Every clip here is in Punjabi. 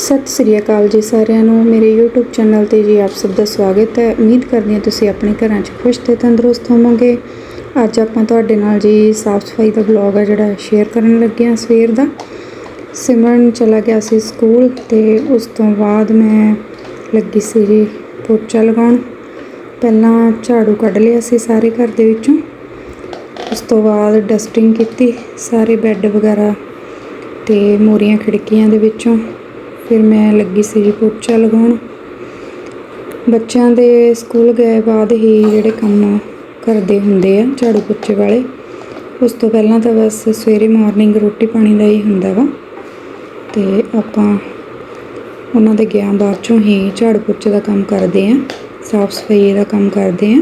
ਸਤਿ ਸ੍ਰੀ ਅਕਾਲ ਜੀ ਸਾਰਿਆਂ ਨੂੰ। ਮੇਰੇ YouTube ਚੈਨਲ ਤੇ ਜੀ ਆਪ ਸਭ ਦਾ ਸਵਾਗਤ ਹੈ। ਉਮੀਦ ਕਰਦੀ ਹਾਂ ਤੁਸੀਂ ਆਪਣੇ ਘਰਾਂ 'ਚ ਖੁਸ਼ ਤੇ ਤੰਦਰੁਸਤ ਹੋਵੋਗੇ। ਅੱਜ ਆਪਾਂ ਤੁਹਾਡੇ ਨਾਲ ਜੀ ਸਾਫ਼ ਸਫ਼ਾਈ ਦਾ ਵਲੌਗ ਆ ਜਿਹੜਾ ਸ਼ੇਅਰ ਕਰਨ ਲੱਗੇ ਹਾਂ ਸਵੇਰ ਦਾ। ਸਿਮਰਨ ਚਲਾ ਗਿਆ ਸੀ ਸਕੂਲ ਤੇ ਉਸ ਤੋਂ ਬਾਅਦ ਮੈਂ ਲੱਗੀ ਸੀ ਜੀ ਪੋਚਾ ਲਗਾਉਣ। ਪਹਿਲਾਂ ਝਾੜੂ ਕੱਢ ਲਿਆ ਸੀ ਸਾਰੇ ਘਰ ਦੇ ਵਿੱਚੋਂ। ਉਸ ਤੋਂ ਬਾਅਦ ਡਸਟਿੰਗ ਕੀਤੀ। ਸਾਰੇ ਬੈੱਡ ਵਗੈਰਾ ਤੇ ਮੋਰੀਆਂ ਖਿੜਕੀਆਂ ਦੇ ਵਿੱਚੋਂ। ਫਿਰ ਮੈਂ ਲੱਗੀ ਸੀ ਜੀ ਪੋਚਾ ਲਗਾਉਣ। ਬੱਚਿਆਂ ਦੇ ਸਕੂਲ ਗਏ ਬਾਅਦ ਹੀ ਜਿਹੜੇ ਕੰਮ ਕਰਦੇ ਹੁੰਦੇ ਆ ਝਾੜੂ ਪੋਚੇ ਵਾਲੇ, ਉਸ ਤੋਂ ਪਹਿਲਾਂ ਤਾਂ ਬਸ ਸਵੇਰੇ ਮਾਰਨਿੰਗ ਰੋਟੀ ਪਾਣੀ ਦਾ ਹੀ ਹੁੰਦਾ ਵਾ। ਤੇ ਆਪਾਂ ਉਹਨਾਂ ਦੇ ਗਿਆ ਬਾਅਦ ਚੋਂ ਹੀ ਝਾੜੂ ਪੋਚੇ ਦਾ ਕੰਮ ਕਰਦੇ ਆ, ਸਾਫ਼ ਸਫ਼ਾਈ ਦਾ ਕੰਮ ਕਰਦੇ ਆ।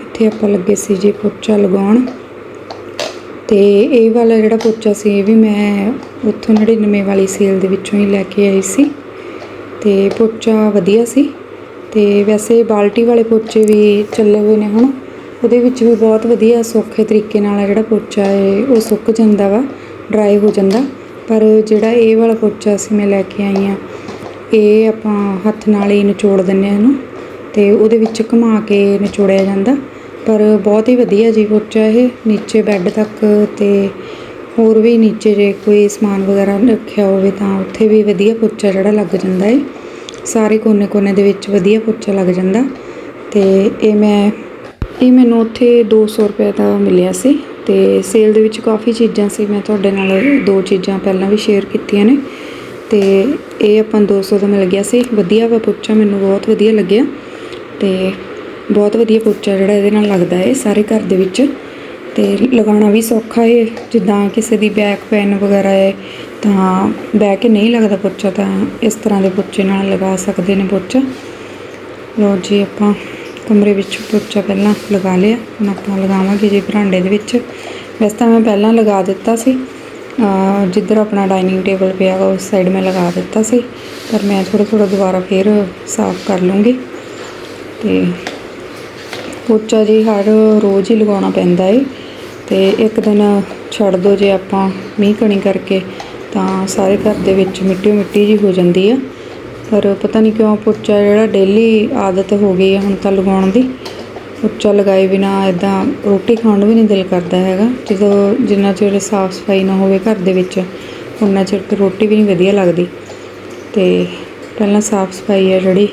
ਇੱਥੇ ਆਪਾਂ ਲੱਗੇ ਸੀ ਜੀ ਪੋਚਾ ਲਗਾਉਣ। ਤੇ ਇਹ ਵਾਲਾ ਜਿਹੜਾ ਪੋਚਾ ਸੀ, ਇਹ ਵੀ ਮੈਂ ਉੱਥੋਂ 99 ਵਾਲੀ ਸੇਲ ਦੇ ਵਿੱਚੋਂ ਹੀ ਲੈ ਕੇ ਆਈ ਸੀ। ਤੇ ਪੋਚਾ ਵਧੀਆ ਸੀ ਤੇ ਵੈਸੇ ਬਾਲਟੀ ਵਾਲੇ ਪੋਚੇ ਵੀ ਚੱਲੇ ਹੋਏ ਨੇ ਹੁਣ। ਉਹਦੇ ਵਿੱਚ ਵੀ ਬਹੁਤ ਵਧੀਆ ਸੌਖੇ ਤਰੀਕੇ ਨਾਲ ਜਿਹੜਾ ਪੋਚਾ ਹੈ ਉਹ ਸੁੱਕ ਜਾਂਦਾ ਵਾ ਡਰਾਈ ਹੋ ਜਾਂਦਾ। ਪਰ ਜਿਹੜਾ ਇਹ ਵਾਲਾ ਪੋਚਾ ਸੀ ਮੈਂ ਲੈ ਕੇ ਆਈ ਆ, ਇਹ ਆਪਾਂ ਹੱਥ ਨਾਲ ਹੀ ਨਿਚੋੜ ਦਿੰਨੇ ਆ ਇਹਨੂੰ। ਤੇ ਉਹਦੇ ਵਿੱਚ ਘੁਮਾ ਕੇ ਨਿਚੋੜਿਆ ਜਾਂਦਾ। ਪਰ ਬਹੁਤ ਹੀ ਵਧੀਆ ਜੀ ਪੋਚਾ ਇਹ। ਨੀਚੇ ਬੈੱਡ ਤੱਕ ਤੇ ਹੋਰ ਵੀ ਨੀਚੇ ਜੇ ਕੋਈ ਸਮਾਨ ਵਗੈਰਾ ਰੱਖਿਆ ਹੋਵੇ ਤਾਂ ਉੱਥੇ ਵੀ ਵਧੀਆ ਪੋਚਾ ਜਿਹੜਾ ਲੱਗ ਜਾਂਦਾ ਏ। ਸਾਰੇ ਕੋਨੇ-ਕੋਨੇ ਦੇ ਵਿੱਚ ਵਧੀਆ ਪੋਚਾ ਲੱਗ ਜਾਂਦਾ। ਤੇ ਇਹ ਮੈਂ, ਇਹ ਮੈਨੂੰ ਉੱਥੇ 200 ਰੁਪਏ ਦਾ ਮਿਲਿਆ ਸੀ ਤੇ ਸੇਲ ਦੇ ਵਿੱਚ ਕਾਫੀ ਚੀਜ਼ਾਂ ਸੀ। ਮੈਂ ਤੁਹਾਡੇ ਨਾਲ ਦੋ ਚੀਜ਼ਾਂ ਪਹਿਲਾਂ ਵੀ ਸ਼ੇਅਰ ਕੀਤੀਆਂ ਨੇ। ਤੇ ਇਹ ਆਪਾਂ ਨੂੰ 200 ਦਾ ਮਿਲ ਗਿਆ ਸੀ। ਵਧੀਆ ਵਾ ਪੋਚਾ ਮੈਨੂੰ ਬਹੁਤ ਵਧੀਆ ਲੱਗਿਆ। ਤੇ ਬਹੁਤ ਵਧੀਆ ਪੋਚਾ ਜਿਹੜਾ ਇਹਦੇ ਨਾਲ ਲੱਗਦਾ ਹੈ ਸਾਰੇ ਘਰ ਦੇ ਵਿੱਚ। ਤੇ ਲਗਾਉਣਾ ਵੀ ਸੌਖਾ ਹੈ ਜਿੱਦਾਂ ਕਿਸੇ ਦੀ ਬੈਕ ਪੈਨ ਵਗੈਰਾ ਹੈ ਤਾਂ ਬਹਿ ਕੇ ਨਹੀਂ ਲੱਗਦਾ ਪੋਚਾ, ਤਾਂ ਇਸ ਤਰ੍ਹਾਂ ਦੇ ਪੋਚੇ ਨਾਲ ਲਗਾ ਸਕਦੇ ਨੇ ਪੋਚਾ। ਲੋ ਜੀ, ਆਪਾਂ ਕਮਰੇ ਵਿੱਚ ਪੋਚਾ ਪਹਿਲਾਂ ਲਗਾ ਲਿਆ, ਹੁਣ ਆਪਾਂ ਲਗਾਵਾਂਗੇ ਜੀ ਬਰਾਂਡੇ ਦੇ ਵਿੱਚ। ਵੈਸੇ ਤਾਂ ਮੈਂ ਪਹਿਲਾਂ ਲਗਾ ਦਿੱਤਾ ਸੀ ਜਿੱਧਰ ਆਪਣਾ ਡਾਈਨਿੰਗ ਟੇਬਲ ਪਿਆ ਵਾ ਉਸ ਸਾਈਡ ਮੈਂ ਲਗਾ ਦਿੱਤਾ ਸੀ। ਪਰ ਮੈਂ ਥੋੜਾ ਥੋੜਾ ਦੁਬਾਰਾ ਫੇਰ ਸਾਫ਼ ਕਰ ਲੂੰਗੀ। ਤੇ ਪੋਚਾ ਜੀ ਹਰ ਰੋਜ਼ ਹੀ ਲਗਾਉਣਾ ਪੈਂਦਾ ਏ ਤੇ ਇੱਕ ਦਿਨ ਛੱਡ ਦੋ ਜੇ ਆਪਾਂ ਮੀਂਹ ਕਣੀ ਕਰਕੇ ਤਾਂ ਸਾਰੇ ਘਰ ਦੇ ਵਿੱਚ ਮਿੱਟੀ ਮਿੱਟੀ ਜੀ ਹੋ ਜਾਂਦੀ ਆ। ਪਰ ਪਤਾ ਨਹੀਂ ਕਿਉਂ ਪੋਚਾ ਜਿਹੜਾ ਡੇਲੀ ਆਦਤ ਹੋ ਗਈ ਹੈ ਹੁਣ ਤਾਂ ਲਗਾਉਣ ਦੀ। ਪੋਚਾ ਲਗਾਏ ਬਿਨਾ ਇਦਾਂ ਰੋਟੀ ਖਾਣ ਨੂੰ ਵੀ ਨਹੀਂ ਦਿਲ ਕਰਦਾ ਹੈਗਾ। ਜਦੋਂ ਜਿੰਨਾ ਚਿਰ ਸਾਫ਼ ਸਫ਼ਾਈ ਨਾ ਹੋਵੇ ਘਰ ਦੇ ਵਿੱਚ, ਉਨਾ ਚਿਰ ਤੇ ਰੋਟੀ ਵੀ ਨਹੀਂ ਵਧੀਆ ਲੱਗਦੀ। ਤੇ ਪਹਿਲਾਂ ਸਾਫ਼ ਸਫ਼ਾਈ ਹੈ ਜਿਹੜੀ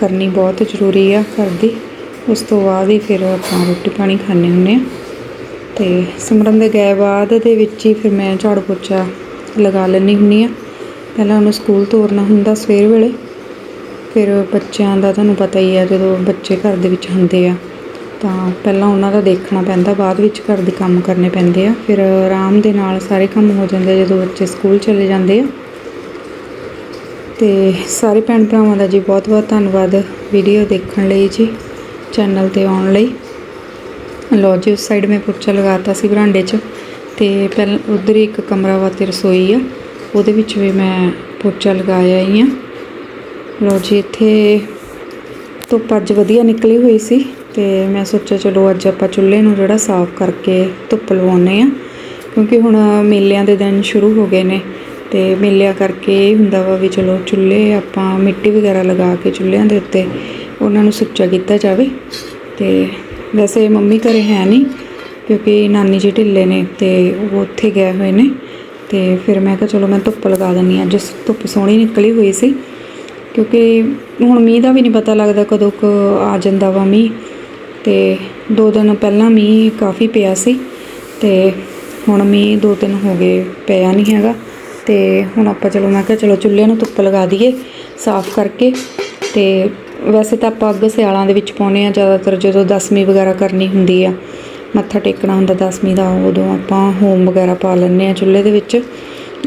ਕਰਨੀ ਬਹੁਤ ਜ਼ਰੂਰੀ ਆ ਘਰ ਦੀ। ਉਸ ਤੋਂ ਬਾਅਦ ਹੀ ਫਿਰ ਆਪਾਂ ਰੋਟੀ ਪਾਣੀ ਖਾਣੇ ਹੁੰਨੇ ਆ ਤੇ ਸਿਮਰਨ ਦੇ ਗਏ ਬਾਅਦ ਦੇ ਵਿੱਚ ਹੀ ਫਿਰ ਮੈਂ ਝਾੜੂ ਪੋਚਾ ਲਗਾ ਲੈਣੀ ਹੁੰਨੀ ਆ ਪਹਿਲਾਂ ਉਹਨੂੰ ਸਕੂਲ ਤੋਰਨਾ ਹੁੰਦਾ ਸਵੇਰ ਵੇਲੇ। ਫਿਰ ਬੱਚਿਆਂ ਦਾ ਤੁਹਾਨੂੰ ਪਤਾ ਹੀ ਆ, ਜਦੋਂ ਬੱਚੇ ਘਰ ਦੇ ਵਿੱਚ ਹੁੰਦੇ ਆ, ਤਾਂ ਪਹਿਲਾਂ ਉਹਨਾਂ ਦਾ ਦੇਖਣਾ ਪੈਂਦਾ, ਬਾਅਦ ਵਿੱਚ ਘਰ ਦੇ ਕੰਮ ਕਰਨੇ ਪੈਂਦੇ ਆ। ਫਿਰ ਆਰਾਮ ਦੇ ਨਾਲ ਸਾਰੇ ਕੰਮ ਹੋ ਜਾਂਦੇ ਜਦੋਂ ਬੱਚੇ ਸਕੂਲ ਚਲੇ ਜਾਂਦੇ ਆ। ਤੇ ਸਾਰੇ ਭੈਣ ਭਰਾਵਾਂ ਦਾ ਜੀ ਬਹੁਤ ਬਹੁਤ ਧੰਨਵਾਦ ਵੀਡੀਓ ਦੇਖਣ ਲਈ ਜੀ। ਚੈਨਲ ਤੇ ਆਉਣ ਲਈ। ਲੋ ਜੀ, ਉਸ ਸਾਈਡ ਮੈਂ ਪੋਚਾ ਲਗਾਤਾ ਸੀ ਬਰਾਂਡੇ 'ਚ ਤੇ ਪਹਿਲਾਂ, ਉਧਰ ਇੱਕ ਕਮਰਾ ਵਾ ਤੇ ਰਸੋਈ ਆ। ਉਹਦੇ ਵਿੱਚ ਵੀ ਮੈਂ ਪੋਚਾ ਲਗਾਇਆ ਹੀ ਆ। ਲੋ ਜੀ, ਇੱਥੇ ਧੁੱਪ ਅੱਜ ਵਧੀਆ ਨਿਕਲੀ ਹੋਈ ਸੀ ਤੇ ਮੈਂ ਸੋਚਿਆ ਚਲੋ ਅੱਜ ਆਪਾਂ ਚੁੱਲ੍ਹੇ ਨੂੰ ਜਿਹੜਾ ਸਾਫ਼ ਕਰਕੇ ਧੁੱਪ ਲਵਾਉਨੇ ਆ। ਕਿਉਂਕਿ ਹੁਣ ਮੇਲਿਆਂ ਦੇ ਦਿਨ ਸ਼ੁਰੂ ਹੋ ਗਏ ਨੇ ਤੇ ਮੇਲਿਆਂ ਕਰਕੇ ਇਹ ਹੁੰਦਾ ਵਾ ਵੀ ਚਲੋ ਚੁੱਲ੍ਹੇ ਆਪਾਂ ਮਿੱਟੀ ਵਗੈਰਾ ਲਗਾ ਕੇ ਚੁੱਲ੍ਹਿਆਂ ਦੇ ਉੱਤੇ ਉਹਨਾਂ ਨੂੰ ਸੁੱਚਾ ਕੀਤਾ ਜਾਵੇ। ਤੇ ਵੈਸੇ ਮੰਮੀ ਘਰੇ ਹੈ ਨਹੀਂ, ਕਿਉਂਕਿ ਨਾਨੀ ਜੀ ਢਿੱਲੇ ਨੇ ਤੇ ਉਹ ਉੱਥੇ ਗਏ ਹੋਏ ਨੇ। ਤੇ ਫਿਰ ਮੈਂ ਕਿਹਾ, ਚਲੋ ਮੈਂ ਧੁੱਪ ਲਗਾ ਦਿੰਨੀ ਆ ਜਿਸ ਧੁੱਪ ਸੋਹਣੀ ਨਿਕਲੀ ਹੋਈ ਸੀ, ਕਿਉਂਕਿ ਹੁਣ ਮੀਂਹ ਦਾ ਵੀ ਨਹੀਂ ਪਤਾ ਲੱਗਦਾ ਕਦੋਂ ਕੁ ਆ ਜਾਂਦਾ ਵਾ ਮੀਂਹ। ਤੇ ਦੋ ਦਿਨ ਪਹਿਲਾਂ ਮੀਂਹ ਕਾਫੀ ਪਿਆ ਸੀ, ਤੇ ਹੁਣ ਮੀਂਹ ਦੋ ਦਿਨ ਹੋ ਗਏ ਪਿਆ ਨਹੀਂ ਹੈਗਾ। ਤੇ ਹੁਣ ਆਪਾਂ, ਚਲੋ ਮੈਂ ਕਿਹਾ, ਚਲੋ ਚੁੱਲ੍ਹੇ ਨੂੰ ਧੁੱਪ ਲਗਾ ਦਈਏ ਸਾਫ਼ ਕਰਕੇ ਤੇ ਵੈਸੇ ਤਾਂ ਆਪਾਂ ਅੱਗ ਸਿਆਲਾਂ ਦੇ ਵਿੱਚ ਪਾਉਨੇ ਆ ਜ਼ਿਆਦਾਤਰ ਜਦੋਂ ਦਸਵੀਂ ਵਗੈਰਾ ਕਰਨੀ ਹੁੰਦੀ ਆ, ਮੱਥਾ ਟੇਕਣਾ ਹੁੰਦਾ ਦਸਵੀਂ ਦਾ, ਉਦੋਂ ਆਪਾਂ ਹੋਮ ਵਗੈਰਾ ਪਾ ਲੈਂਦੇ ਆ ਚੁੱਲ੍ਹੇ ਦੇ ਵਿੱਚ,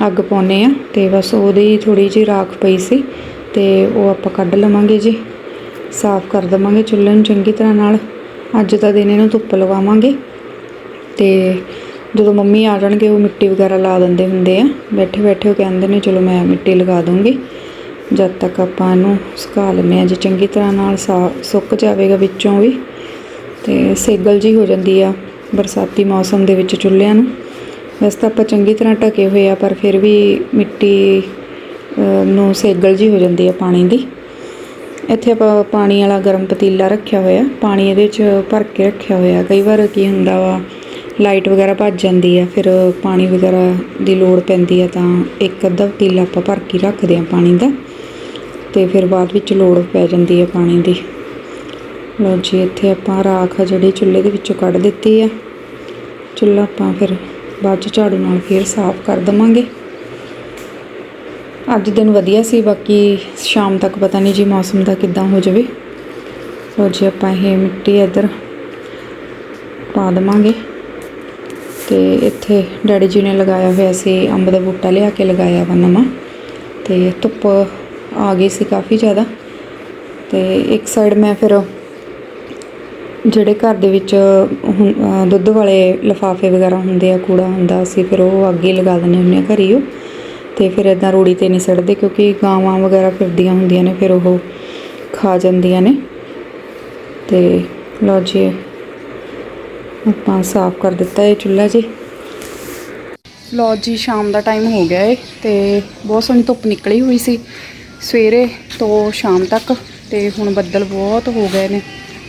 ਅੱਗ ਪਾਉਨੇ ਆ ਤੇ ਬਸ ਉਹਦੀ ਥੋੜੀ ਜਿਹੀ ਰਾਖ ਪਈ ਸੀ ਤੇ ਉਹ ਆਪਾਂ ਕੱਢ ਲਵਾਂਗੇ ਜੀ, ਸਾਫ਼ ਕਰ ਦਵਾਂਗੇ ਚੁੱਲ੍ਹੇ ਨੂੰ ਚੰਗੀ ਤਰ੍ਹਾਂ ਨਾਲ, ਅੱਜ ਦਾ ਦਿਨ ਇਹਨੂੰ ਧੁੱਪ ਲਵਾਵਾਂਗੇ ਤੇ ਜਦੋਂ ਮੰਮੀ ਆ ਜਾਣਗੇ ਉਹ ਮਿੱਟੀ ਵਗੈਰਾ ਲਾ ਦਿੰਦੇ ਹੁੰਦੇ ਆ ਬੈਠੇ ਬੈਠੇ ਉਹ ਕਹਿੰਦੇ ਨੇ, ਚਲੋ ਮੈਂ ਮਿੱਟੀ ਲਗਾ ਦੂੰਗੀ ਜਦ ਤੱਕ ਆਪਾਂ ਇਹਨੂੰ ਸੁਕਾ ਲੈਂਦੇ ਹਾਂ ਜੇ ਚੰਗੀ ਤਰ੍ਹਾਂ ਨਾਲ ਸਾ ਸੁੱਕ ਜਾਵੇਗਾ ਵਿੱਚੋਂ ਵੀ, ਤੇ ਸੇਗਲ ਜੀ ਹੋ ਜਾਂਦੀ ਆ ਬਰਸਾਤੀ ਮੌਸਮ ਦੇ ਵਿੱਚ ਚੁੱਲ੍ਹਿਆਂ ਨੂੰ। ਵੈਸੇ ਤਾਂ ਆਪਾਂ ਚੰਗੀ ਤਰ੍ਹਾਂ ਢਕੇ ਹੋਏ ਆ, ਪਰ ਫਿਰ ਵੀ ਮਿੱਟੀ ਨੂੰ ਸੇਗਲ ਜੀ ਹੋ ਜਾਂਦੀ ਆ ਪਾਣੀ ਦੀ। ਇੱਥੇ ਆਪਾਂ ਪਾਣੀ ਵਾਲਾ ਗਰਮ ਪਤੀਲਾ ਰੱਖਿਆ ਹੋਇਆ, ਪਾਣੀ ਇਹਦੇ 'ਚ ਭਰ ਕੇ ਰੱਖਿਆ ਹੋਇਆ। ਕਈ ਵਾਰ ਕੀ ਹੁੰਦਾ ਵਾ, ਲਾਈਟ ਵਗੈਰਾ ਭੱਜ ਜਾਂਦੀ ਆ, ਫਿਰ ਪਾਣੀ ਵਗੈਰਾ ਦੀ ਲੋੜ ਪੈਂਦੀ ਆ ਤਾਂ ਇੱਕ ਅੱਧਾ ਪਤੀਲਾ ਆਪਾਂ ਭਰ ਕੇ ਰੱਖਦੇ ਆ ਪਾਣੀ ਦਾ। ਤੇ ਫਿਰ ਬਾਅਦ ਵਿੱਚ ਲੋੜ ਪੈ ਜਾਂਦੀ ਹੈ ਪਾਣੀ ਦੀ। ਲਓ ਜੀ, ਇੱਥੇ ਆਪਾਂ ਰਾਖ ਆ ਜਿਹੜੀ ਚੁੱਲ੍ਹੇ ਦੇ ਵਿੱਚੋਂ ਕੱਢ ਦਿੱਤੀ ਆ। ਚੁੱਲ੍ਹਾ ਆਪਾਂ ਫਿਰ ਬਾਅਦ ਚ ਝਾੜੂ ਨਾਲ ਫਿਰ ਸਾਫ਼ ਕਰ ਦਵਾਂਗੇ। ਅੱਜ ਦਿਨ ਵਧੀਆ ਸੀ, ਬਾਕੀ ਸ਼ਾਮ ਤੱਕ ਪਤਾ ਨਹੀਂ ਜੀ ਮੌਸਮ ਦਾ ਕਿੱਦਾਂ ਹੋ ਜਾਵੇ। ਲਓ ਜੀ, ਆਪਾਂ ਇਹ ਮਿੱਟੀ ਇੱਧਰ ਪਾ ਦਵਾਂਗੇ। ਤੇ ਇੱਥੇ ਡੈਡੀ ਜੀ ਨੇ ਲਗਾਇਆ ਹੋਇਆ ਸੀ ਅੰਬ ਦਾ ਬੂਟਾ, ਲਿਆ ਕੇ ਲਗਾਇਆ ਵਾ ਨਵਾਂ। ਤੇ ਧੁੱਪ ਆ ਗਈ ਸੀ ਕਾਫੀ ਜ਼ਿਆਦਾ। ਤੇ ਇੱਕ ਸਾਈਡ ਮੈਂ ਫਿਰ ਜਿਹੜੇ ਘਰ ਦੇ ਵਿੱਚ ਹੁੰ- ਦੁੱਧ ਵਾਲੇ ਲਿਫਾਫੇ ਵਗੈਰਾ ਹੁੰਦੇ ਆ, ਕੂੜਾ ਹੁੰਦਾ, ਅਸੀਂ ਫਿਰ ਉਹ ਅੱਗੇ ਲਗਾ ਦਿੰਦੇ ਹੁੰਦੇ ਆ ਘਰ ਹੀ ਉਹ। ਤੇ ਫਿਰ ਇਦਾਂ ਰੂੜੀ ਤੇ ਨਹੀਂ ਸੜਦੇ ਕਿਉਂਕਿ ਗਾਵਾਂ ਵਗੈਰਾ ਫਿਰਦੀਆਂ ਹੁੰਦੀਆਂ ਨੇ, ਫਿਰ ਉਹ ਖਾ ਜਾਂਦੀਆਂ ਨੇ। ਤੇ ਲਓ ਜੀ, ਆਪਾਂ ਸਾਫ਼ ਕਰ ਦਿੱਤਾ ਇਹ ਚੁੱਲ੍ਹਾ ਜੀ। ਲਓ ਜੀ, ਸ਼ਾਮ ਦਾ ਟਾਈਮ ਹੋ ਗਿਆ ਏ ਤੇ ਬਹੁਤ ਸੋਹਣੀ ਧੁੱਪ ਨਿਕਲੀ ਹੋਈ ਸੀ। ਸਵੇਰੇ ਤੋਂ ਸ਼ਾਮ ਤੱਕ ਤੇ ਹੁਣ ਬੱਦਲ ਬਹੁਤ ਹੋ ਗਏ ਨੇ।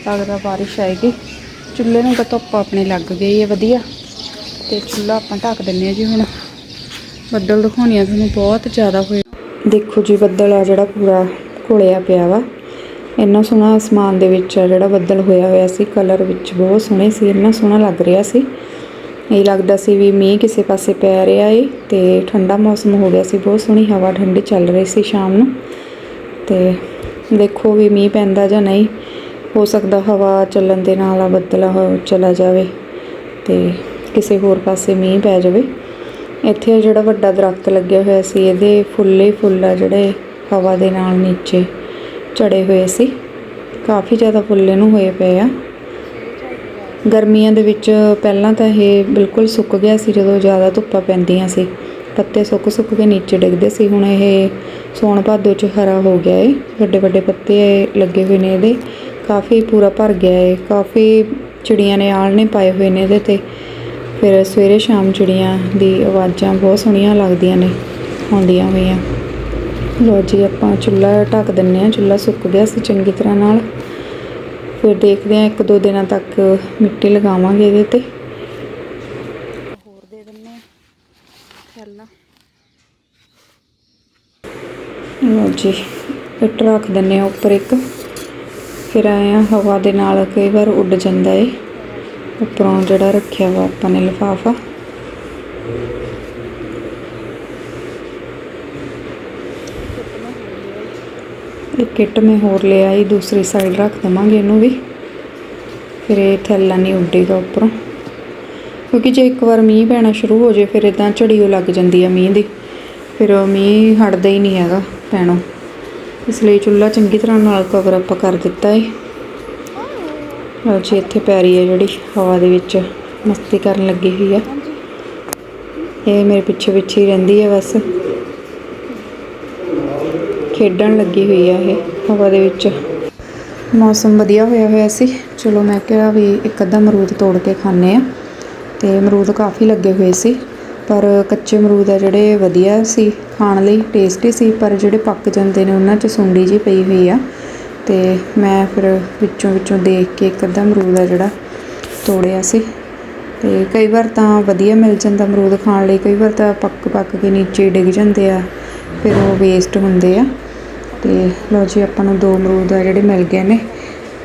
ਲੱਗਦਾ ਬਾਰਿਸ਼ ਆਏਗੀ। ਚੁੱਲ੍ਹੇ ਨੂੰ ਤਾਂ ਧੁੱਪ ਆਪਣੇ ਲੱਗ ਗਈ ਹੈ ਵਧੀਆ। ਤੇ ਚੁੱਲ੍ਹਾ ਆਪਾਂ ਢੱਕ ਦਿੰਨੇ ਆ ਜੀ ਹੁਣ। ਬੱਦਲ ਦਿਖਾਉਣੀਆਂ ਤੁਹਾਨੂੰ ਬਹੁਤ ਜ਼ਿਆਦਾ ਹੋਏ। ਦੇਖੋ ਜੀ, ਬੱਦਲ ਆ ਜਿਹੜਾ ਪੂਰਾ ਘੁਲਿਆ ਪਿਆ ਵਾ। ਇੰਨਾ ਸੋਹਣਾ ਅਸਮਾਨ ਦੇ ਵਿੱਚ ਆ ਜਿਹੜਾ ਬੱਦਲ ਹੋਇਆ ਹੋਇਆ ਸੀ। ਕਲਰ ਵਿੱਚ ਬਹੁਤ ਸੋਹਣੇ ਸੀ, ਇੰਨਾ ਸੋਹਣਾ ਲੱਗ ਰਿਹਾ ਸੀ। ਇਹ ਲੱਗਦਾ ਸੀ ਵੀ ਮੀਂਹ ਕਿਸੇ ਪਾਸੇ ਪੈ ਰਿਹਾ ਏ ਤੇ ਠੰਡਾ ਮੌਸਮ ਹੋ ਗਿਆ ਸੀ, ਬਹੁਤ ਸੋਹਣੀ ਹਵਾ ਠੰਡੀ ਚੱਲ ਰਹੀ ਸੀ ਸ਼ਾਮ ਨੂੰ। ਤੇ ਦੇਖੋ ਵੀ ਮੀਂਹ ਪੈਂਦਾ ਜਾਂ ਨਹੀਂ, ਹੋ ਸਕਦਾ ਹਵਾ ਚੱਲਣ ਦੇ ਨਾਲ ਆ ਬੱਦਲ ਉਹ ਚਲਾ ਜਾਵੇ ਤੇ ਕਿਸੇ ਹੋਰ ਪਾਸੇ ਮੀਂਹ ਪੈ ਜਾਵੇ। ਇੱਥੇ ਜਿਹੜਾ ਵੱਡਾ ਦਰਖਤ ਲੱਗਿਆ ਹੋਇਆ ਸੀ, ਇਹਦੇ ਫੁੱਲੇ ਫੁੱਲ ਆ ਜਿਹੜੇ ਹਵਾ ਦੇ ਨਾਲ ਨੀਚੇ ਚੜੇ ਹੋਏ ਸੀ। ਕਾਫੀ ਜ਼ਿਆਦਾ ਫੁੱਲੇ ਨੂੰ ਹੋਏ ਪਏ ਆ। ਗਰਮੀਆਂ ਦੇ ਵਿੱਚ ਪਹਿਲਾਂ ਤਾਂ ਇਹ ਬਿਲਕੁਲ ਸੁੱਕ ਗਿਆ ਸੀ, ਜਦੋਂ ਜ਼ਿਆਦਾ ਧੁੱਪਾਂ ਪੈਂਦੀਆਂ ਸੀ। ਪੱਤੇ ਸੁੱਕ ਸੁੱਕ ਕੇ ਨੀਚੇ ਡਿੱਗਦੇ ਸੀ। ਹੁਣ ਇਹ ਸੋਣ ਭਾਦੋ ਚ ਹਰਾ ਹੋ ਗਿਆ ਏ। ਵੱਡੇ ਵੱਡੇ ਪੱਤੇ ਲੱਗੇ ਹੋਏ ਨੇ ਇਹਦੇ। ਕਾਫੀ ਪੂਰਾ ਭਰ ਗਿਆ ਏ। ਕਾਫੀ ਚਿੜੀਆਂ ਨੇ ਆਲਣੇ ਪਾਏ ਹੋਏ ਨੇ ਇਹਦੇ ਤੇ। ਫਿਰ ਸਵੇਰੇ ਸ਼ਾਮ ਚਿੜੀਆਂ ਦੀ ਆਵਾਜ਼ਾਂ ਬਹੁਤ ਸੋਹਣੀਆਂ ਲੱਗਦੀਆਂ ਨੇ, ਆਉਂਦੀਆਂ ਹੋਈਆਂ ਲੋ ਜੀ, ਆਪਾਂ ਚੁੱਲ੍ਹਾ ਢੱਕ ਦਿੰਨੇ ਆ ਚੁੱਲ੍ਹਾ ਸੁੱਕ ਗਿਆ ਸੀ ਚੰਗੀ ਤਰ੍ਹਾਂ ਨਾਲ। ਫਿਰ ਦੇਖਦੇ ਆ ਇੱਕ ਦੋ ਦਿਨਾਂ ਤੱਕ ਮਿੱਟੀ ਲਗਾਵਾਂਗੇ ਇਹਦੇ ਤੇ। ਹੋਰ ਦੇ ਦਿੰਨੇ ਥੈਲਾ ਲਓ ਜੀ ਇੱਟ ਰੱਖ ਦਿੰਨੇ ਆ ਉੱਪਰ ਇੱਕ। ਫਿਰ ਆਏ ਆ ਹਵਾ ਦੇ ਨਾਲ ਕਈ ਵਾਰ ਉੱਡ ਜਾਂਦਾ ਏ। ਉੱਪਰੋਂ ਜਿਹੜਾ ਰੱਖਿਆ ਵਾ ਆਪਾਂ ਨੇ ਲਿਫਾਫਾ। ਇੱਕ ਕਿੱਟ ਮੈਂ ਹੋਰ ਲੈ ਆਈ ਦੂਸਰੀ ਸਾਈਡ ਰੱਖ ਦਵਾਂਗੇ ਇਹਨੂੰ ਵੀ। ਫਿਰ ਇਹ ਥੈਲਾ ਨਹੀਂ ਉੱਡੇਗਾ ਉੱਪਰੋਂ। ਕਿਉਂਕਿ ਜੇ ਇੱਕ ਵਾਰ ਮੀਂਹ ਪੈਣਾ ਸ਼ੁਰੂ ਹੋ ਜੇ ਫਿਰ ਇਦਾਂ ਝੜੀਓ ਲੱਗ ਜਾਂਦੀ ਆ ਮੀਂਹ ਦੀ। ਫਿਰ ਉਹ ਮੀਂਹ ਹਟਦਾ ਹੀ ਨਹੀਂ ਹੈਗਾ ਪੈਣੋਂ। ਇਸ ਲਈ ਚੁੱਲ੍ਹਾ ਚੰਗੀ ਤਰ੍ਹਾਂ ਨਾਲ ਕਵਰ ਅਪ ਕਰ ਦਿੱਤਾ ਏ। ਲਓ ਜੀ ਇੱਥੇ ਪੈਰੀ ਹੈ ਜਿਹੜੀ ਹਵਾ ਦੇ ਵਿੱਚ ਮਸਤੀ ਕਰਨ ਲੱਗੀ ਹੋਈ ਆ। ਇਹ ਮੇਰੇ ਪਿੱਛੇ ਪਿੱਛੇ ਹੀ ਰਹਿੰਦੀ ਹੈ ਬਸ। ਖੇਡਣ ਲੱਗੀ ਹੋਈ ਆ ਇਹ ਹਵਾ ਦੇ ਵਿੱਚ। ਮੌਸਮ ਵਧੀਆ ਹੋਇਆ ਹੋਇਆ ਸੀ। ਚਲੋ ਮੈਂ ਕਿਹਾ ਵੀ ਇੱਕ ਅੱਧਾ ਅਮਰੂਦ ਤੋੜ ਕੇ ਖਾਣੇ ਆ ਤੇ ਅਮਰੂਦ ਕਾਫੀ ਲੱਗੇ ਹੋਏ ਸੀ। ਪਰ ਕੱਚੇ ਅਮਰੂਦ ਆ ਜਿਹੜੇ ਵਧੀਆ ਸੀ, ਖਾਣ ਲਈ ਟੇਸਟੀ ਸੀ, ਪਰ ਜਿਹੜੇ ਪੱਕ ਜਾਂਦੇ ਨੇ ਉਹਨਾਂ 'ਚ ਸੁੰਡੀ ਜੀ ਪਈ ਹੋਈ ਆ। ਤੇ ਮੈਂ ਫਿਰ ਵਿੱਚੋਂ ਵਿੱਚੋਂ ਦੇਖ ਕੇ ਇੱਕ ਅੱਧਾ ਅਮਰੂਦ ਆ ਜਿਹੜਾ ਤੋੜਿਆ ਸੀ। ਤੇ ਕਈ ਵਾਰ ਤਾਂ ਵਧੀਆ ਮਿਲ ਜਾਂਦਾ ਅਮਰੂਦ ਖਾਣ ਲਈ, ਕਈ ਵਾਰ ਤਾਂ ਪੱਕ ਪੱਕ ਕੇ ਨੀਚੇ ਡਿੱਗ ਜਾਂਦੇ ਆ, ਫਿਰ ਉਹ ਵੇਸਟ ਹੁੰਦੇ ਆ। ਤੇ ਲਓ ਜੀ, ਆਪਾਂ ਨੂੰ ਦੋ ਅਮਰੂਦ ਆ ਜਿਹੜੇ ਮਿਲ ਗਏ ਨੇ।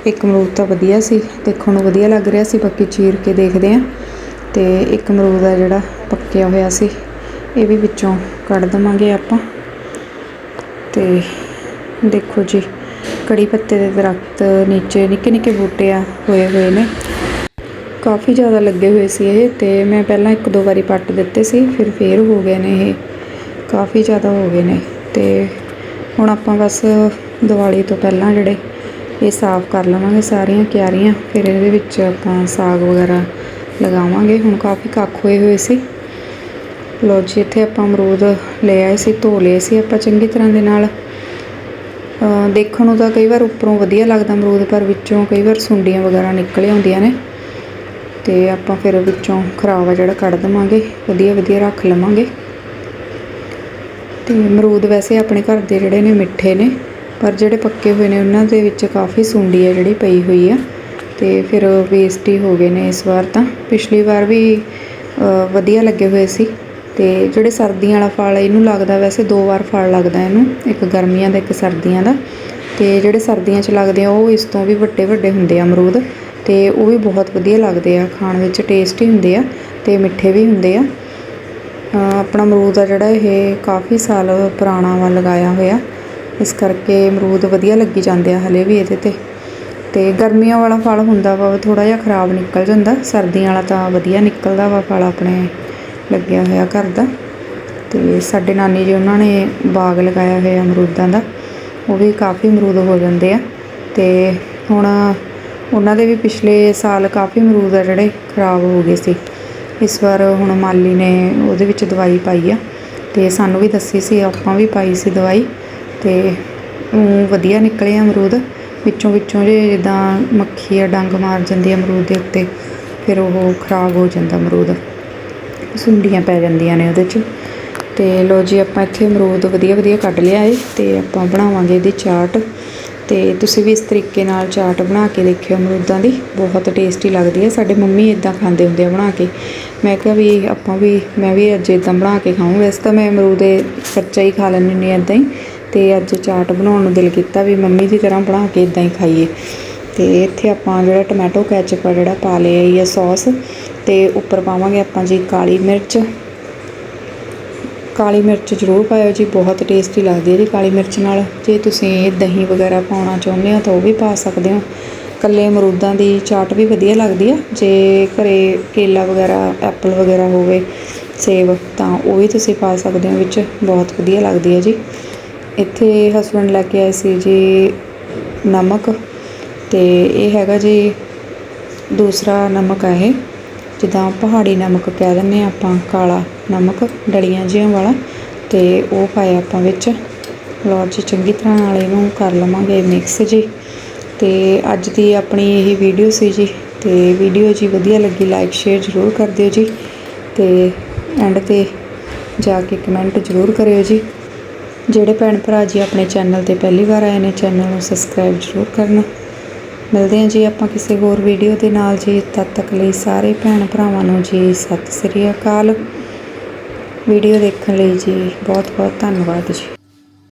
ਇੱਕ ਅਮਰੂਦ ਤਾਂ ਵਧੀਆ ਸੀ, ਦੇਖਣ ਨੂੰ ਵਧੀਆ ਲੱਗ ਰਿਹਾ ਸੀ, ਬਾਕੀ ਚੀਰ ਕੇ ਦੇਖਦੇ ਆ ਤੇ ਇੱਕ ਅਮਰੂਦ ਆ ਜਿਹੜਾ ਪੱਕਿਆ ਹੋਇਆ ਸੀ, ਇਹ ਵੀ ਵਿੱਚੋਂ ਕੱਢ ਦਵਾਂਗੇ ਆਪਾਂ। ਤੇ ਦੇਖੋ ਜੀ, ਕੜੀ ਪੱਤੇ ਦੇ ਦਰਖਤ ਨੀਚੇ ਨਿੱਕੇ ਨਿੱਕੇ ਬੂਟੇ ਆ, ਹੋਏ ਹੋਏ ਨੇ। ਕਾਫੀ ਜ਼ਿਆਦਾ ਲੱਗੇ ਹੋਏ ਸੀ ਇਹ, ਤੇ ਮੈਂ ਪਹਿਲਾਂ ਇੱਕ ਦੋ ਵਾਰੀ ਪੱਟ ਦਿੱਤੇ ਸੀ, ਫਿਰ ਫੇਰ ਹੋ ਗਏ ਨੇ ਇਹ। ਕਾਫੀ ਜ਼ਿਆਦਾ ਹੋ ਗਏ ਨੇ, ਤੇ ਹੁਣ ਆਪਾਂ ਬਸ ਦੀਵਾਲੀ ਤੋਂ ਪਹਿਲਾਂ ਜਿਹੜੇ ਇਹ ਸਾਫ਼ ਕਰ ਲਵਾਂਗੇ ਸਾਰੀਆਂ ਕਿਆਰੀਆਂ, ਫਿਰ ਇਹਦੇ ਵਿੱਚ ਆਪਾਂ ਸਾਗ ਵਗੈਰਾ ਲਗਾਵਾਂਗੇ। ਹੁਣ ਕਾਫੀ ਕੱਖ ਹੋਏ ਹੋਏ ਸੀ। ਲੋ ਜੀ, ਇੱਥੇ ਆਪਾਂ ਅਮਰੂਦ ਲੈ ਆਏ ਸੀ, ਧੋ ਲਏ ਸੀ ਆਪਾਂ ਚੰਗੀ ਤਰ੍ਹਾਂ ਦੇ ਨਾਲ। ਦੇਖਣ ਨੂੰ ਤਾਂ ਕਈ ਵਾਰ ਉੱਪਰੋਂ ਵਧੀਆ ਲੱਗਦਾ ਅਮਰੂਦ, ਪਰ ਵਿੱਚੋਂ ਕਈ ਵਾਰ ਸੁੰਡੀਆਂ ਵਗੈਰਾ ਨਿਕਲ ਆਉਂਦੀਆਂ ਨੇ। ਤੇ ਆਪਾਂ ਫਿਰ ਵਿੱਚੋਂ ਖਰਾਬ ਆ ਜਿਹੜਾ ਕੱਢ ਦਵਾਂਗੇ ਵਧੀਆ ਵਧੀਆ ਰੱਖ ਲਵਾਂਗੇ। ਤੇ ਅਮਰੂਦ ਵੈਸੇ ਆਪਣੇ ਘਰ ਦੇ ਜਿਹੜੇ ਨੇ ਮਿੱਠੇ ਨੇ, ਪਰ ਜਿਹੜੇ ਪੱਕੇ ਹੋਏ ਨੇ ਉਹਨਾਂ ਦੇ ਵਿੱਚ ਕਾਫੀ ਸੁੰਡੀ ਹੈ ਜਿਹੜੀ ਪਈ ਹੋਈ ਆ ਤੇ ਫਿਰ ਵੇਸਟ ਹੀ ਹੋ ਗਏ ਨੇ ਇਸ ਵਾਰ ਤਾਂ। ਪਿਛਲੀ ਵਾਰ ਵੀ ਵਧੀਆ ਲੱਗੇ ਹੋਏ ਸੀ ਤੇ ਜਿਹੜੇ ਸਰਦੀਆਂ ਵਾਲਾ ਫਲ ਇਹਨੂੰ ਲੱਗਦਾ ਵੈਸੇ ਦੋ ਵਾਰ ਫਲ ਲੱਗਦਾ ਇਹਨੂੰ, ਇੱਕ ਗਰਮੀਆਂ ਦਾ, ਇੱਕ ਸਰਦੀਆਂ ਦਾ। ਤੇ ਜਿਹੜੇ ਸਰਦੀਆਂ 'ਚ ਲੱਗਦੇ ਆ, ਉਹ ਇਸ ਤੋਂ ਵੀ ਵੱਡੇ ਵੱਡੇ ਹੁੰਦੇ ਆ ਅਮਰੂਦ ਤੇ ਉਹ ਵੀ ਬਹੁਤ ਵਧੀਆ ਲੱਗਦੇ ਆ, ਖਾਣ ਵਿੱਚ ਟੇਸਟੀ ਹੁੰਦੇ ਆ ਤੇ ਮਿੱਠੇ ਵੀ ਹੁੰਦੇ ਆ। ਆਪਣਾ ਅਮਰੂਦ ਆ ਜਿਹੜਾ ਇਹ ਕਾਫੀ ਸਾਲ ਪੁਰਾਣਾ ਵਾ, ਲਗਾਇਆ ਹੋਇਆ। ਇਸ ਕਰਕੇ ਅਮਰੂਦ ਵਧੀਆ ਲੱਗੀ ਜਾਂਦੇ ਆ ਹਲੇ ਵੀ ਇਹਦੇ ਤੇ। ਤੇ ਗਰਮੀਆਂ ਵਾਲਾ ਫਲ ਹੁੰਦਾ ਵਾ ਥੋੜਾ ਜਿਹਾ ਖਰਾਬ ਨਿਕਲ ਜਾਂਦਾ। ਸਰਦੀਆਂ ਵਾਲਾ ਤਾਂ ਵਧੀਆ ਨਿਕਲਦਾ ਵਾ, ਫਲ ਆਪਣੇ ਲੱਗਿਆ ਹੋਇਆ ਘਰ ਦਾ। ਤੇ ਸਾਡੇ ਨਾਨੀ ਜੀ ਉਹਨਾਂ ਨੇ ਬਾਗ ਲਗਾਇਆ ਹੋਇਆ ਅਮਰੂਦਾਂ ਦਾ। ਉਹ ਵੀ ਕਾਫੀ ਅਮਰੂਦ ਹੋ ਜਾਂਦੇ ਆ। ਤੇ ਹੁਣ ਉਹਨਾਂ ਦੇ ਵੀ ਪਿਛਲੇ ਸਾਲ ਕਾਫੀ ਅਮਰੂਦ ਆ ਜਿਹੜੇ ਖਰਾਬ ਹੋ ਗਏ ਸੀ। ਇਸ ਵਾਰ ਹੁਣ ਮਾਲੀ ਨੇ ਉਹਦੇ ਵਿੱਚ ਦਵਾਈ ਪਾਈ ਆ ਤੇ ਸਾਨੂੰ ਵੀ ਦੱਸੀ ਸੀ, ਆਪਾਂ ਵੀ ਪਾਈ ਸੀ ਦਵਾਈ ਤੇ ਉਹ ਵਧੀਆ ਨਿਕਲੇ ਅਮਰੂਦ। ਵਿੱਚੋਂ ਵਿੱਚੋਂ ਜੇ ਜਿੱਦਾਂ ਮੱਖੀ ਆ ਡੰਗ ਮਾਰ ਜਾਂਦੀ ਆ ਅਮਰੂਦ ਦੇ ਉੱਤੇ, ਫਿਰ ਉਹ ਖਰਾਬ ਹੋ ਜਾਂਦਾ ਅਮਰੂਦ। ਸੁੰਡੀਆਂ ਪੈ ਜਾਂਦੀਆਂ ਨੇ ਉਹਦੇ 'ਚ। ਤੇ ਲੋ ਜੀ, ਆਪਾਂ ਇੱਥੇ ਅਮਰੂਦ ਵਧੀਆ ਵਧੀਆ ਕੱਢ ਲਿਆ ਏ ਤੇ ਆਪਾਂ ਬਣਾਵਾਂਗੇ ਇਹਦੀ ਚਾਟ। ਤੇ ਤੁਸੀਂ ਵੀ ਇਸ ਤਰੀਕੇ ਨਾਲ ਚਾਟ ਬਣਾ ਕੇ ਦੇਖਿਓ, ਅਮਰੂਦਾਂ ਦੀ ਬਹੁਤ ਟੇਸਟੀ ਲੱਗਦੀ ਹੈ ਸਾਡੇ ਮੰਮੀ ਇਦਾਂ ਖਾਂਦੇ ਹੁੰਦੇ ਆ ਬਣਾ ਕੇ। ਮੈਂ ਕਿਹਾ ਵੀ ਆਪਾਂ ਵੀ, ਮੈਂ ਵੀ ਅੱਜ ਇਦਾਂ ਬਣਾ ਕੇ ਖਾਵਾਂ ਵੈਸੇ ਤਾਂ ਮੈਂ ਅਮਰੂਦ ਦੇ ਕੱਚਾ ਹੀ ਖਾ ਲੈਂਦੀ ਹੁੰਦੀ ਇਦਾਂ ਹੀ। ਤੇ ਅੱਜ ਚਾਟ ਬਣਾਉਣ ਨੂੰ ਦਿਲ ਕੀਤਾ ਵੀ ਮੰਮੀ ਦੀ ਤਰ੍ਹਾਂ ਬਣਾ ਕੇ ਇਦਾਂ ਹੀ ਖਾਈਏ। ਤੇ ਇੱਥੇ ਆਪਾਂ ਜਿਹੜਾ ਟੋਮੈਟੋ ਕੈਚਅਪ ਆ ਜਿਹੜਾ ਪਾ ਲਿਆ ਇਹ ਸੌਸ। ਤੇ ਉੱਪਰ ਪਾਵਾਂਗੇ ਆਪਾਂ ਜੀ ਕਾਲੀ ਮਿਰਚ ਕਾਲੀ ਮਿਰਚ ਜ਼ਰੂਰ ਪਾਇਓ ਜੀ, ਬਹੁਤ ਟੇਸਟੀ ਲੱਗਦੀ ਹੈ ਜੀ ਕਾਲੀ ਮਿਰਚ ਨਾਲ। ਜੇ ਤੁਸੀਂ ਦਹੀਂ ਵਗੈਰਾ ਪਾਉਣਾ ਚਾਹੁੰਦੇ ਹੋ ਤਾਂ ਉਹ ਵੀ ਪਾ ਸਕਦੇ ਹੋ। ਕੱਲੇ ਅਮਰੂਦਾਂ ਦੀ ਚਾਟ ਵੀ ਵਧੀਆ ਲੱਗਦੀ ਆ। ਜੇ ਘਰੇ ਕੇਲਾ ਵਗੈਰਾ, ਐਪਲ ਵਗੈਰਾ ਹੋਵੇ ਸੇਬ, ਤਾਂ ਉਹ ਵੀ ਤੁਸੀਂ ਪਾ ਸਕਦੇ ਹੋ, ਵਿੱਚ ਬਹੁਤ ਵਧੀਆ ਲੱਗਦੀ ਹੈ ਜੀ। ਇੱਥੇ ਹਸਬੰਡ ਲੈ ਕੇ ਆਏ ਸੀ ਜੀ ਨਮਕ, ਤੇ ਇਹ ਹੈਗਾ ਜੀ ਦੂਸਰਾ ਨਮਕ ਹੈ ਇਹ। ਜਿੱਦਾਂ ਪਹਾੜੀ ਨਮਕ ਕਹਿ ਦਿੰਦੇ ਹਾਂ ਆਪਾਂ, ਕਾਲਾ ਨਮਕ, ਡਲੀਆਂ ਜਿਹੀਆਂ ਵਾਲਾ, ਤੇ ਉਹ ਪਾਇਆ ਆਪਾਂ ਵਿੱਚ। ਲਓ ਜੀ, ਚੰਗੀ ਤਰ੍ਹਾਂ ਨਾਲ ਇਹਨੂੰ ਕਰ ਲਵਾਂਗੇ ਮਿਕਸ ਜੀ। ਤੇ ਅੱਜ ਦੀ ਆਪਣੀ ਇਹ ਵੀਡੀਓ ਸੀ ਜੀ। ਤੇ ਵੀਡੀਓ ਜੀ ਵਧੀਆ ਲੱਗੀ ਲਾਈਕ ਸ਼ੇਅਰ ਜ਼ਰੂਰ ਕਰ ਦਿਓ ਜੀ। ਤੇ ਐਂਡ ਤੇ ਜਾ ਕੇ ਕਮੈਂਟ ਜ਼ਰੂਰ ਕਰਿਓ ਜੀ। ਜਿਹੜੇ ਭੈਣ ਭਰਾ ਜੀ ਆਪਣੇ ਚੈਨਲ ਤੇ ਪਹਿਲੀ ਵਾਰ ਆਏ ਨੇ ਚੈਨਲ ਨੂੰ ਸਬਸਕ੍ਰਾਈਬ ਜ਼ਰੂਰ ਕਰਨਾ। ਮਿਲਦੇ ਹਾਂ ਜੀ ਆਪਾਂ ਕਿਸੇ ਹੋਰ ਵੀਡੀਓ ਦੇ ਨਾਲ ਜੀ। ਤਦ ਤੱਕ ਲਈ ਸਾਰੇ ਭੈਣ ਭਰਾਵਾਂ ਨੂੰ ਜੀ ਸਤਿ ਸ੍ਰੀ ਅਕਾਲ। ਵੀਡੀਓ ਦੇਖਣ ਲਈ ਜੀ ਬਹੁਤ ਬਹੁਤ ਧੰਨਵਾਦ ਜੀ।